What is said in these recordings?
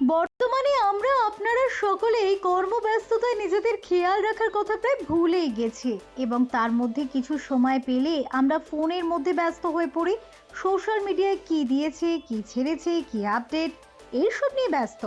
বর্তমানে আমরা আপনারা সকলেই কর্মব্যস্ততায় নিজেদের খেয়াল রাখার কথা প্রায় ভুলেই গেছি। এবং তার মধ্যে কিছু সময় পেলে আমরা ফোনের মধ্যে ব্যস্ত হয়ে পড়ি। সোশ্যাল মিডিয়ায় কি দিয়েছে, কি ছেড়েছে, কি আপডেট, এইসব নিয়ে ব্যস্ত।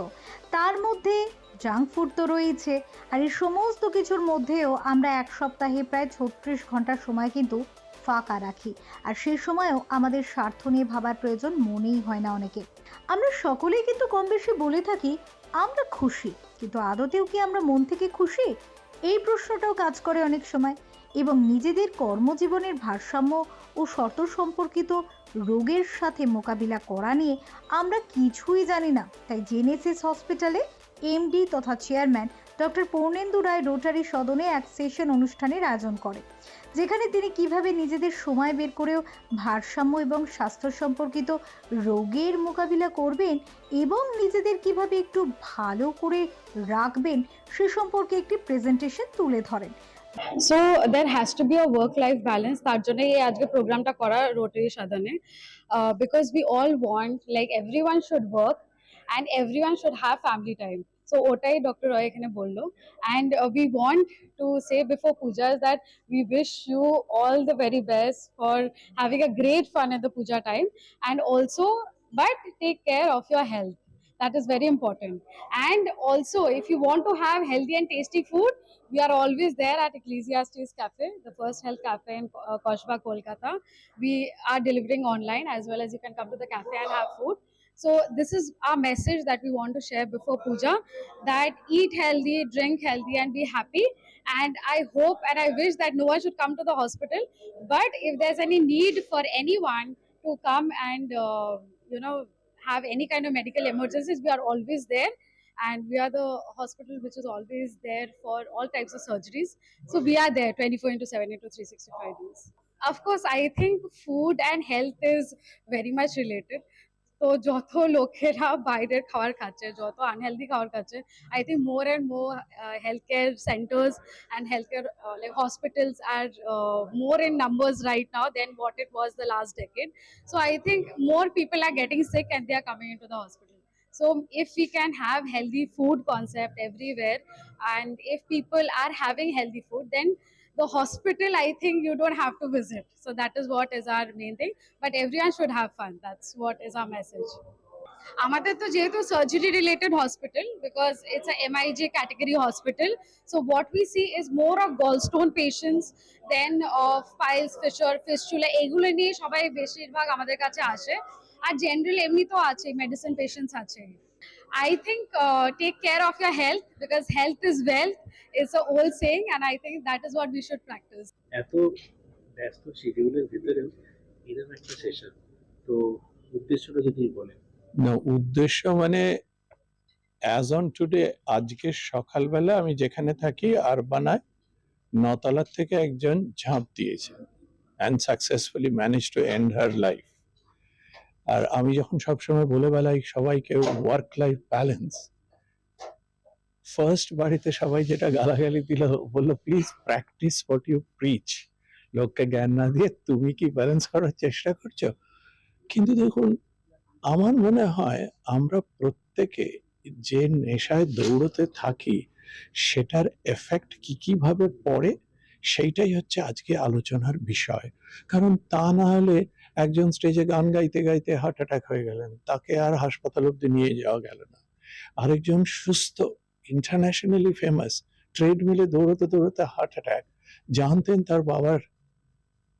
তার মধ্যে জাঙ্ক ফুড তো রয়েছে। আর এই সমস্ত কিছুর মধ্যেও আমরা এক সপ্তাহে প্রায় ছত্রিশ ঘণ্টার সময় কিন্তু ফাঁকা রাখি। আর সেই সময়ও আমাদের স্বার্থ নিয়ে ভাবার প্রয়োজন মনেই হয় না অনেকে। আমরা সকলেই কিন্তু কম বেশি বলে থাকি, আমরা খুশি। কিন্তু আদতেও কি আমরা মন থেকে খুশি? এই প্রশ্নটাও কাজ করে অনেক সময়। এবং নিজেদের কর্মজীবনের ভারসাম্য ও শর্ত সম্পর্কিত রোগের সাথে মোকাবিলা করা নিয়ে আমরা কিছুই জানি না। তাই জেনেসিস হসপিটালে এমডি তথা chairman doctor Purnendu Roy rotary সদনে এক সেশন অনুষ্ঠানের আয়োজন করে, যেখানে তিনি কীভাবে নিজেদের সময় বের করেও ভারসাম্য এবং স্বাস্থ্য সম্পর্কিত রোগের মোকাবিলা করবেন এবং নিজেদের কীভাবে একটু ভালো করে রাখবেন সে সম্পর্কে একটি প্রেজেন্টেশন তুলে ধরেন। So there has to be a work life balance তার জন্য এই আজকে প্রোগ্রামটা করা রোটারি সাধনে because we all want like everyone should work and everyone should have family time so ওটাই ডক্টর রয় এখানে বললো and we want to say before Puja that we wish you all the very best for having a great fun at the Puja time and also but take care of your health that is very important and also if you want to have healthy and tasty food we are always there at ecclesiastes cafe the first health cafe in uh, koshba kolkata we are delivering online as well as you can come to the cafe and have food so this is our message that we want to share before puja that eat healthy drink healthy and be happy. And i hope and i wish that no one should come to the hospital. But if there's any need for anyone to come and uh, you know have any kind of medical emergencies we are always there. And we are the hospital which is always there for all types of surgeries. So we are there 24 into 7 into 365 days. Of course i think food and health is very much related তো যত লোকেরা বাইরের খাবার খাচ্ছে যত unhealthy খাবার খাচ্ছে I think more and more health care centres and health care like hospitals R more in numbers right now than what it was the last decade so I think more people are getting sick and they are coming into the hospital. So if we can have healthy food concept everywhere and if people are having healthy food, then the hospital I think you don't have to visit. So that is what is our main thing. But everyone should have fun. That's what is our message. আমাদের তো যেহেতু surgery related hospital because it's a MIJ category hospital so what we see is more of gallstone patients than of piles fissure fistula এগুলো নিয়ে সবাই বেশিরভাগ আমাদের কাছে আসে আর জেনারেল এমনি তো আছে মেডিসিন পেশেন্টস আছে I think take care of your health because health is wealth it's a old saying and I think that is what we should practise এত ব্যস্ত শিডিউলের ভিতরেও এরকম একটা সেশন তো উদ্দেশ্যটা যদি বলেন। না উদ্দেশ্য মানে অ্যাজ অন টুডে আজকে সকালবেলা আমি যেখানে থাকি আরবানায় নতলার থেকে একজন ঝাঁপ দিয়েছেন and successfully manage to end her life আর আমি যখন সবসময় বলে বেলাই সবাইকে ওয়ার্ক লাইফ ব্যালেন্স ফার্স্ট বাড়িতে সবাই যেটা গালাগালি দিল, বলল please practise what you preach লোককে জ্ঞান না দিয়ে তুমি কি ব্যালেন্স করার চেষ্টা করছ? কিন্তু দেখুন, আমার মনে হয় আমরা প্রত্যেকে যে নেশায় দৌড়তে থাকি, সেটার এফেক্ট কি কীভাবে পড়ে, সেইটাই হচ্ছে আজকে আলোচনার বিষয়। কারণ তা না হলে একজন স্টেজে গান গাইতে গাইতে হার্ট অ্যাটাক হয়ে গেলেন। তাকে আর হাসপাতাল অব্দি নিয়ে যাওয়া গেল না। আরেকজন সুস্থ ইন্টারন্যাশনালি ফেমাস ট্রেডমিলে দৌড়তে দৌড়তে হার্ট অ্যাটাক জানতেন তার বাবার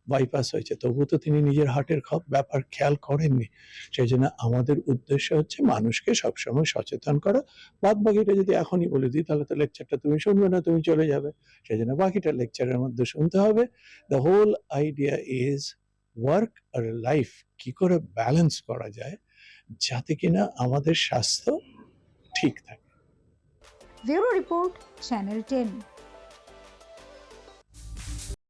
বাইপাস হয়েছে। তবুও তো তিনি নিজের হার্টের ব্যাপার খেয়াল করেননি। সেই জন্য আমাদের উদ্দেশ্য হচ্ছে মানুষকে সবসময় সচেতন করা। বাদ বাকিটা যদি এখনই বলে দিই, তাহলে তো লেকচারটা তুমি শুনবে না, তুমি চলে যাবে। সেই জন্য বাকিটা লেকচারের মধ্যে শুনতে হবে। The whole idea is work R life কি করে ব্যালেন্স করা যায়, যাতে কিনা আমাদের স্বাস্থ্য ঠিক থাকে। Report channel ten